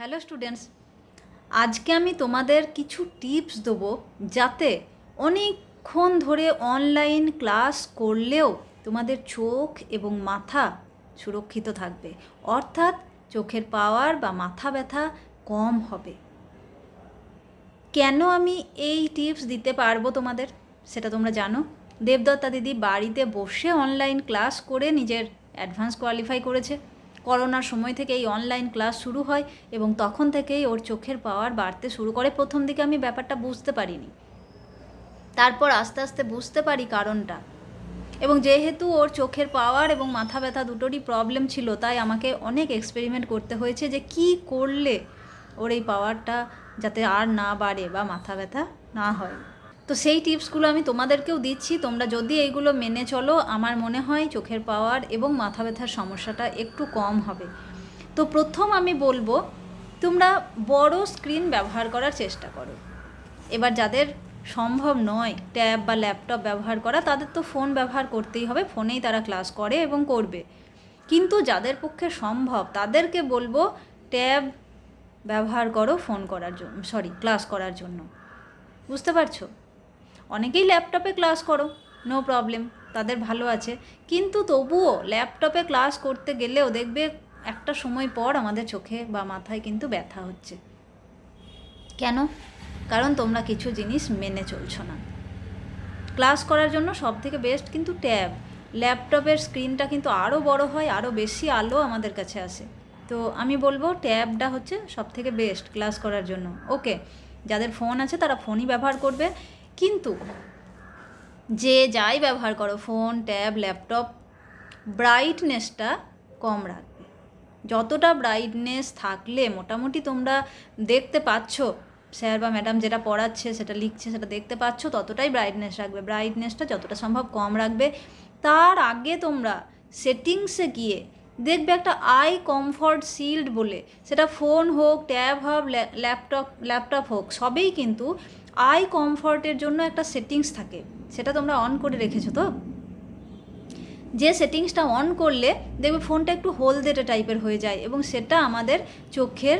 Hello students, আজকে আমি তোমাদের কিছু টিপস দেবো যাতে অনেকক্ষণ ধরে অনলাইন ক্লাস করলেও তোমাদের চোখ এবং মাথা সুরক্ষিত থাকবে। অর্থাৎ চোখের পাওয়ার বা মাথা ব্যথা কম হবে। কেন আমি এই টিপস দিতে পারব তোমাদের, সেটা তোমরা জানো? দেবদত্তা দিদি বাড়িতে বসে অনলাইন ক্লাস করে নিজের অ্যাডভান্স কোয়ালিফাই করেছে। করোনার সময় থেকে এই অনলাইন ক্লাস শুরু হয় এবং তখন থেকেই ওর চোখের পাওয়ার বাড়তে শুরু করে। প্রথম দিকে আমি ব্যাপারটা বুঝতে পারিনি। তারপর আস্তে আস্তে বুঝতে পারি কারণটা। এবং যেহেতু ওর চোখের পাওয়ার এবং মাথা ব্যথা দুটোরই প্রবলেম ছিল, তাই আমাকে অনেক এক্সপেরিমেন্ট করতে হয়েছে যে কি করলে ওর এই পাওয়ারটা যাতে আর না বাড়ে বা মাথা ব্যথা না হয়। তো সেই টিপসগুলো আমি তোমাদেরকেও দিচ্ছি। তোমরা যদি এইগুলো মেনে চলো, আমার মনে হয় চোখের পাওয়ার এবং মাথা ব্যথার সমস্যাটা একটু কম হবে। তো প্রথম আমি বলব, তোমরা বড় স্ক্রিন ব্যবহার করার চেষ্টা করো। এবার যাদের সম্ভব নয় ট্যাব বা ল্যাপটপ ব্যবহার করা, তাদের তো ফোন ব্যবহার করতেই হবে, ফোনেই তারা ক্লাস করে এবং করবে। কিন্তু যাদের পক্ষে সম্ভব, তাদেরকে বলব ট্যাব ব্যবহার করো ফোন করার জন্য, সরি, ক্লাস করার জন্য। বুঝতে পারছ? অনেকেই ল্যাপটপে ক্লাস করো নো প্রবলেম তাদের ভালো আছে। কিন্তু তবুও ল্যাপটপে ক্লাস করতে গেলেও দেখবে একটা সময় পর আমাদের চোখে বা মাথায় কিন্তু ব্যথা হচ্ছে। কেন? কারণ তোমরা কিছু জিনিস মেনে চলছো না। ক্লাস করার জন্য সব থেকে বেস্ট কিন্তু ট্যাব। ল্যাপটপের স্ক্রিনটা কিন্তু আরও বড় হয় আরও বেশি আলো আমাদের কাছে আসে। তো আমি বলব ট্যাবটা হচ্ছে সব থেকে বেস্ট ক্লাস করার জন্য। ওকে যাদের ফোন আছে তারা ফোনই ব্যবহার করবে। কিন্তু যে যাই ব্যবহার করো, ফোন, ট্যাব, ল্যাপটপ ব্রাইটনেসটা কম রাখবে। যতটা ব্রাইটনেস থাকলে মোটামুটি তোমরা দেখতে পাচ্ছ, স্যার বা ম্যাডাম যেটা পড়াচ্ছে, সেটা লিখছে, সেটা দেখতে পাচ্ছ, ততটাই ব্রাইটনেস রাখবে। ব্রাইটনেসটা যতটা সম্ভব কম রাখবে। তার আগে তোমরা সেটিংসে গিয়ে দেখবে একটা আই কমফর্ট শিল্ড বলে, সেটা ফোন হোক, ট্যাব হোক ল্যাপটপ ল্যাপটপ হোক, সবেই কিন্তু আই কমফর্টের জন্য একটা সেটিংস থাকে। সেটা তোমরা অন করে রেখেছো তো? যে সেটিংসটা অন করলে দেখবে ফোনটা একটু হলদেটে টাইপের হয়ে যায় এবং সেটা আমাদের চোখের,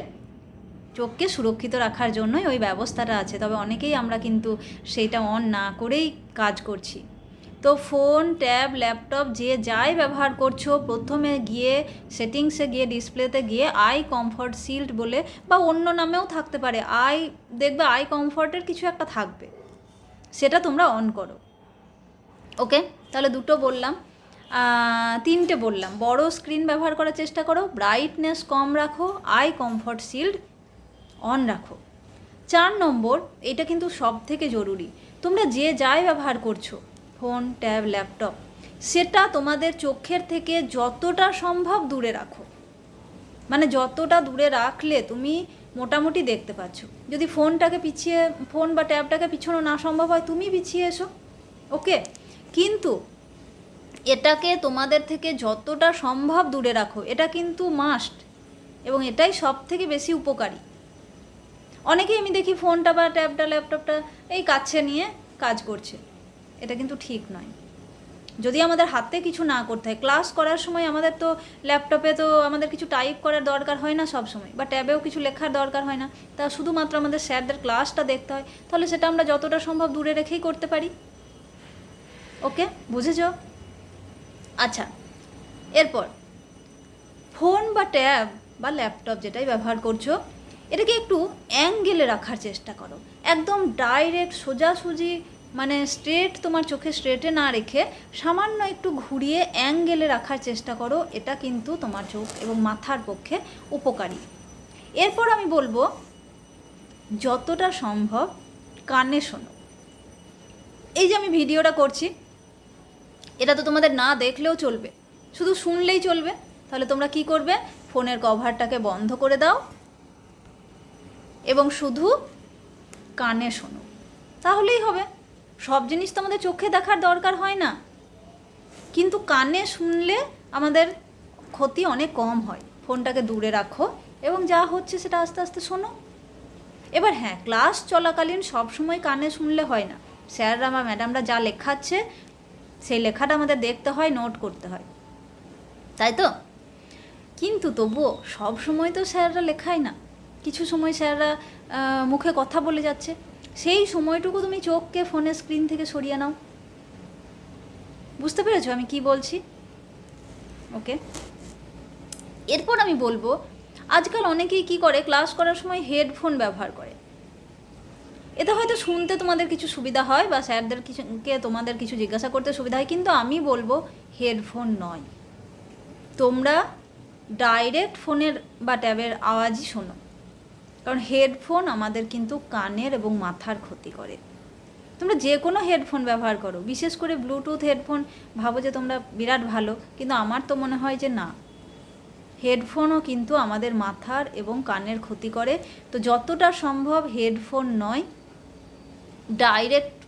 চোখকে সুরক্ষিত রাখার জন্যই ওই ব্যবস্থাটা আছে। তবে অনেকেই আমরা কিন্তু সেইটা অন না করেই কাজ করছি। তো ফোন, ট্যাব, ল্যাপটপ যে যাই ব্যবহার করছ, প্রথমে গিয়ে সেটিংসে গিয়ে ডিসপ্লেতে গিয়ে আই কমফর্ট শিল্ড বলে বা অন্য নামেও থাকতে পারে। আই দেখবে আই কমফর্টের কিছু একটা থাকবে। সেটা তোমরা অন করো। ওকে? তাহলে দুটো বললাম। তিনটে বললাম। বড় স্ক্রিন ব্যবহার করার চেষ্টা করো। ব্রাইটনেস কম রাখো। আই কমফর্ট শিল্ড অন রাখো। চার নম্বর, এটা কিন্তু সব থেকে জরুরি। তোমরা যে যাই ব্যবহার করছ ফোন ট্যাব ল্যাপটপ সেটা তোমাদের চোখের থেকে যতটা সম্ভব দূরে রাখো। মানে যতটা দূরে রাখলে তুমি মোটামুটি দেখতে পাচ্ছ। যদি ফোনটাকে পিছিয়ে, ফোন বা ট্যাবটাকে পিছনো না সম্ভব হয়, তুমি পিছিয়ে এসো। ওকে? কিন্তু এটাকে তোমাদের থেকে যতটা সম্ভব দূরে রাখো, এটা কিন্তু মাস্ট এবং এটাই সব থেকে বেশি উপকারী। অনেকেই আমি দেখি ফোনটা বা ট্যাবটা ল্যাপটপটা এই কাছে নিয়ে কাজ করছে। এটা কিন্তু ঠিক নয়। যদি আমাদের হাতে কিছু না করতে হয় ক্লাস করার সময় আমাদের তো ল্যাপটপে তো আমাদের কিছু টাইপ করার দরকার হয় না সব সময়, বা ট্যাবেও কিছু লেখার দরকার হয় না। তা শুধুমাত্র আমাদের স্যারদের ক্লাসটা দেখতে হয়, তাহলে সেটা আমরা যতটা সম্ভব দূরে রেখেই করতে পারি। ওকে? বুঝেছ? আচ্ছা এরপর ফোন বা ট্যাব বা ল্যাপটপ যেটাই ব্যবহার করছ, এটাকে একটু অ্যাঙ্গেলে রাখার চেষ্টা করো। একদম ডাইরেক্ট সোজাসুজি মানে স্ট্রেট তোমার চোখে স্ট্রেটে না রেখে সামান্য একটু ঘুরিয়ে অ্যাঙ্গেলে রাখার চেষ্টা করো, এটা কিন্তু তোমার চোখ এবং মাথার পক্ষে উপকারী। এরপর আমি বলব, যতটা সম্ভব কানে শোনো। এই যে আমি ভিডিওটা করছি, এটা তো তোমাদের না দেখলেও চলবে। শুধু শুনলেই চলবে। তাহলে তোমরা কি করবে? ফোনের কভারটাকে বন্ধ করে দাও এবং শুধু কানে শোনো। তাহলেই হবে। সব জিনিস তো আমাদের চোখে দেখার দরকার হয় না। কিন্তু কানে শুনলে আমাদের ক্ষতি অনেক কম হয়। ফোনটাকে দূরে রাখো এবং যা হচ্ছে সেটা আস্তে আস্তে শোনো। এবার হ্যাঁ ক্লাস চলাকালীন সব সময় কানে শুনলে হয় না। স্যাররা বা ম্যাডামরা যা লেখাচ্ছে, সেই লেখাটা আমাদের দেখতে হয়, নোট করতে হয়। তাই তো? কিন্তু তবুও সব সময় তো স্যাররা লেখায় না। কিছু সময় স্যাররা মুখে কথা বলে যাচ্ছে। সেই সময়টুকু তুমি চোখকে ফোনের স্ক্রিন থেকে সরিয়ে নাও। বুঝতে পেরেছ আমি কি বলছি? ওকে এরপর আমি বলব, আজকাল অনেকেই কি করে ক্লাস করার সময় হেডফোন ব্যবহার করে। এতে হয়তো শুনতে তোমাদের কিছু সুবিধা হয় বা স্যারদের কিছুকে তোমাদের কিছু জিজ্ঞাসা করতে সুবিধা হয়, কিন্তু আমি বলব হেডফোন নয়। তোমরা ডাইরেক্ট ফোনের বা ট্যাবের আওয়াজই শোনো। কারণ হেডফোন আমাদের কিন্তু কানের এবং মাথার ক্ষতি করে। তোমরা যে কোনো হেডফোন ব্যবহার করো, বিশেষ করে ব্লুটুথ হেডফোন ভাবো যে তোমরা বিরাট ভালো, কিন্তু আমার তো মনে হয় যে না। হেডফোনও কিন্তু আমাদের মাথার এবং কানের ক্ষতি করে। তো যতটা সম্ভব হেডফোন নয় ডাইরেক্ট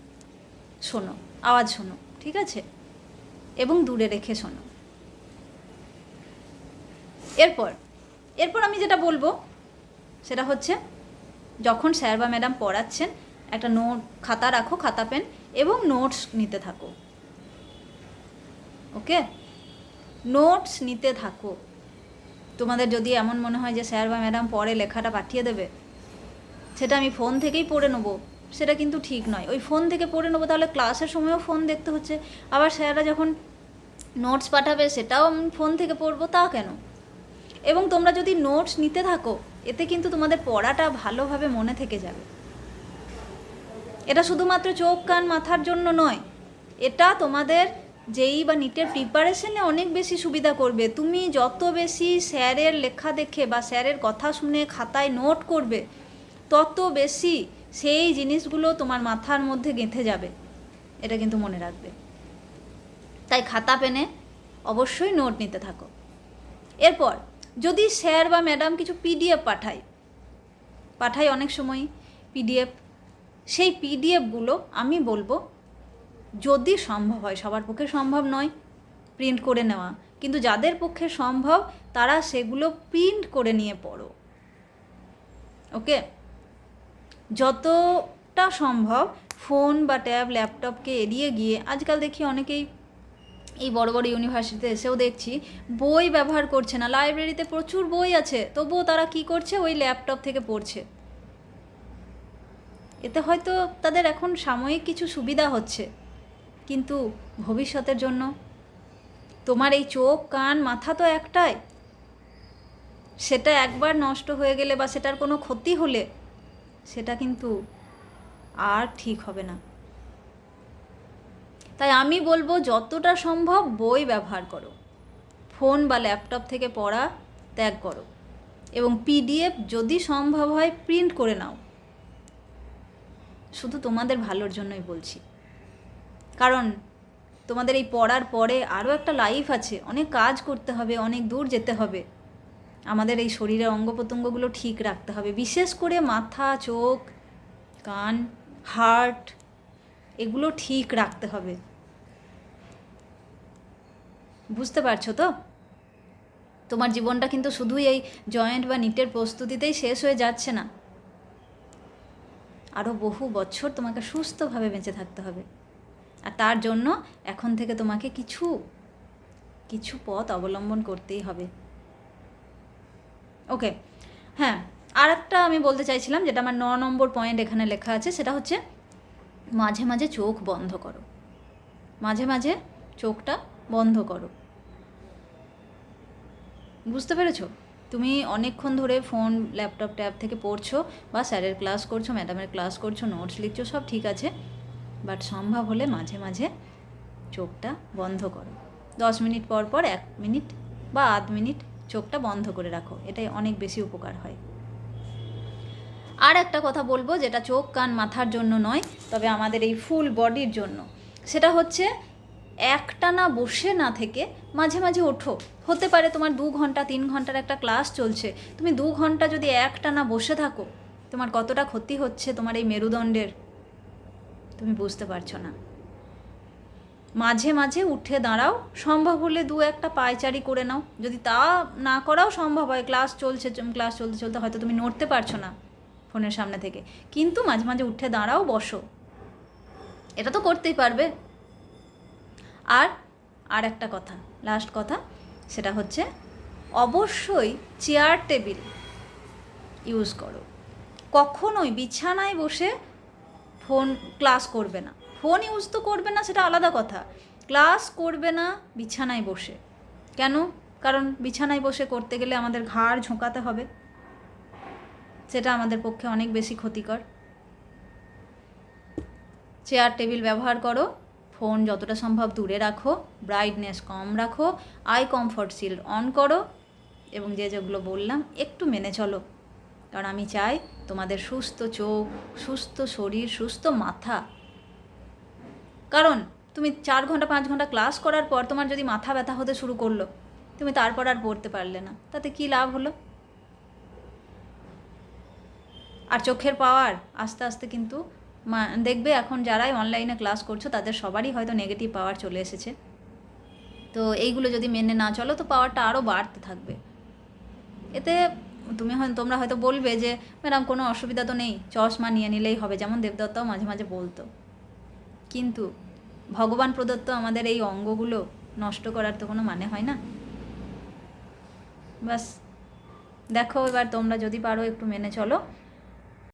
শোনো, আওয়াজ শোনো, ঠিক আছে? এবং দূরে রেখে শোনো। এরপর এরপর আমি যেটা বলব সেটা হচ্ছে যখন স্যার বা ম্যাডাম পড়াচ্ছেন, একটা নোট, খাতা রাখো, খাতা পেন এবং নোটস নিতে থাকো। ওকে? নোটস নিতে থাকো। তোমাদের যদি এমন মনে হয় যে স্যার বা ম্যাডাম পরে লেখাটা পাঠিয়ে দেবে, সেটা আমি ফোন থেকেই পড়ে নেব। সেটা কিন্তু ঠিক নয়। ওই ফোন থেকে পড়ে নেব তাহলে ক্লাসের সময়ও ফোন দেখতে হচ্ছে। আবার স্যাররা যখন নোটস পাঠাবে সেটাও আমি ফোন থেকে পড়ব, তা কেন? এবং তোমরা যদি নোটস নিতে থাকো এতে কিন্তু তোমাদের পড়াটা ভালোভাবে মনে থেকে যাবে। এটা শুধুমাত্র চোখ, কান, মাথার জন্য নয়। এটা তোমাদের যেই বা নিটের প্রিপারেশনে অনেক বেশি সুবিধা করবে। তুমি যত বেশি স্যারের লেখা দেখে বা স্যারের কথা শুনে খাতায় নোট করবে, তত বেশি সেই জিনিসগুলো তোমার মাথার মধ্যে গেঁথে যাবে। এটা কিন্তু মনে রাখবে। তাই খাতা, পেনে অবশ্যই নোট নিতে থাকো। এরপর যদি স্যার বা ম্যাডাম কিছু পিডিএফ পাঠায় পাঠায় অনেক সময় পিডিএফ সেই পিডিএফগুলো আমি বলব যদি সম্ভব হয়, সবার পক্ষে সম্ভব নয় প্রিন্ট করে নেওয়া। কিন্তু যাদের পক্ষে সম্ভব, তারা সেগুলো প্রিন্ট করে নিয়ে পড়ো। ওকে? যতটা সম্ভব ফোন বা ট্যাব ল্যাপটপকে এড়িয়ে গিয়ে, আজকাল দেখি অনেকেই এই বড় বড় ইউনিভার্সিটিতে এসেও দেখছি। বই ব্যবহার করছে না। লাইব্রেরিতে প্রচুর বই আছে। তবুও তারা কি করছে? ওই ল্যাপটপ থেকে পড়ছে। এতে হয়তো তাদের এখন সাময়িক কিছু সুবিধা হচ্ছে। কিন্তু ভবিষ্যতের জন্য? তোমার এই চোখ, কান, মাথা তো একটাই। সেটা একবার নষ্ট হয়ে গেলে বা সেটার কোনো ক্ষতি হলে সেটা কিন্তু আর ঠিক হবে না। তাই আমি বলব যতটা সম্ভব বই ব্যবহার করো। ফোন বা ল্যাপটপ থেকে পড়া ত্যাগ করো এবং পিডিএফ যদি সম্ভব হয় প্রিন্ট করে নাও। শুধু তোমাদের ভালোর জন্যই বলছি। কারণ তোমাদের এই পড়ার পরে আরও একটা লাইফ আছে, অনেক কাজ করতে হবে, অনেক দূর যেতে হবে। আমাদের এই শরীরের অঙ্গ প্রত্যঙ্গগুলো ঠিক রাখতে হবে, বিশেষ করে মাথা, চোখ, কান হার্ট এগুলো ঠিক রাখতে হবে। বুঝতে পারছ তো? তোমার জীবনটা কিন্তু শুধুই এই জয়েন্ট বা নিটের প্রস্তুতিতেই শেষ হয়ে যাচ্ছে না। আরও বহু বছর তোমাকে সুস্থভাবে বেঁচে থাকতে হবে। আর তার জন্য এখন থেকে তোমাকে কিছু কিছু পথ অবলম্বন করতেই হবে। ওকে হ্যাঁ আর একটা আমি বলতে চাইছিলাম, যেটা আমার ন নম্বর পয়েন্ট এখানে লেখা আছে, সেটা হচ্ছে মাঝে মাঝে চোখ বন্ধ করো। মাঝে মাঝে চোখটা বন্ধ করো। বুঝতে পেরেছ? তুমি অনেকক্ষণ ধরে ফোন, ল্যাপটপ, ট্যাব থেকে পড়ছো, বা স্যারের ক্লাস করছ, ম্যাডামের ক্লাস করছ, নোটস লিখছো, সব ঠিক আছে। বাট সম্ভব হলে মাঝে মাঝে চোখটা বন্ধ করো। দশ মিনিট পর পর এক মিনিট বা আধ মিনিট চোখটা বন্ধ করে রাখো। এটাই অনেক বেশি উপকার হয়। আর একটা কথা বলব, যেটা চোখ, কান, মাথার জন্য নয়, তবে আমাদের এই ফুল বডির জন্য। সেটা হচ্ছে একটানা বসে না থেকে মাঝে মাঝে ওঠো। হতে পারে তোমার দু ঘণ্টা, তিন ঘণ্টার একটা ক্লাস চলছে। তুমি দু ঘণ্টা যদি একটানা বসে থাকো, তোমার কতটা ক্ষতি হচ্ছে তোমার এই মেরুদণ্ডের? তুমি বুঝতে পারছ না। মাঝে মাঝে উঠে দাঁড়াও, সম্ভব হলে দু একটা পায়চারি করে নাও। যদি তা না করাও সম্ভব হয়, ক্লাস চলছে ক্লাস চলতে চলতে হয়তো তুমি নড়তে পারছ না ফোনের সামনে থেকে। কিন্তু মাঝে মাঝে উঠে দাঁড়াও, বসো। এটা তো করতেই পারবে। আর আর একটা কথা লাস্ট কথা, সেটা হচ্ছে অবশ্যই চেয়ার টেবিল ইউজ করো। কখনোই বিছানায় বসে ফোন ক্লাস করবে না। ফোন ইউজ তো করবে না, সেটা আলাদা কথা। ক্লাস করবে না বিছানায় বসে। কেন? কারণ বিছানায় বসে করতে গেলে আমাদের ঘাড় ঝোঁকাতে হবে। সেটা আমাদের পক্ষে অনেক বেশি ক্ষতিকর। চেয়ার টেবিল ব্যবহার করো। ফোন যতটা সম্ভব দূরে রাখো ব্রাইটনেস কম রাখো আই কমফর্ট সিল অন করো এবং যে যেগুলো বললাম একটু মেনে চলো। কারণ আমি চাই তোমাদের সুস্থ চোখ, সুস্থ শরীর, সুস্থ মাথা। কারণ তুমি চার ঘণ্টা, পাঁচ ঘণ্টা ক্লাস করার পর তোমার যদি মাথা ব্যথা হতে শুরু করল, তুমি তারপর আর পড়তে পারলে না। তাতে কী লাভ হলো? আর চোখের পাওয়ার আস্তে আস্তে কিন্তু দেখবে এখন যারাই অনলাইনে ক্লাস করছ, তাদের সবারই হয়তো নেগেটিভ পাওয়ার চলে এসেছে। তো এইগুলো যদি মেনে না চলো, তো পাওয়ারটা আরও বাড়তে থাকবে। এতে তুমি হয় তোমরা হয়তো বলবে যে, ম্যাডাম, কোনো অসুবিধা তো নেই, চশমা নিয়ে নিলেই হবে। যেমন দেবদত্তাও মাঝে মাঝে বলতো। কিন্তু ভগবান প্রদত্ত আমাদের এই অঙ্গগুলো নষ্ট করার তো কোনো মানে হয় না। বাস দেখো এবার তোমরা যদি পারো একটু মেনে চলো।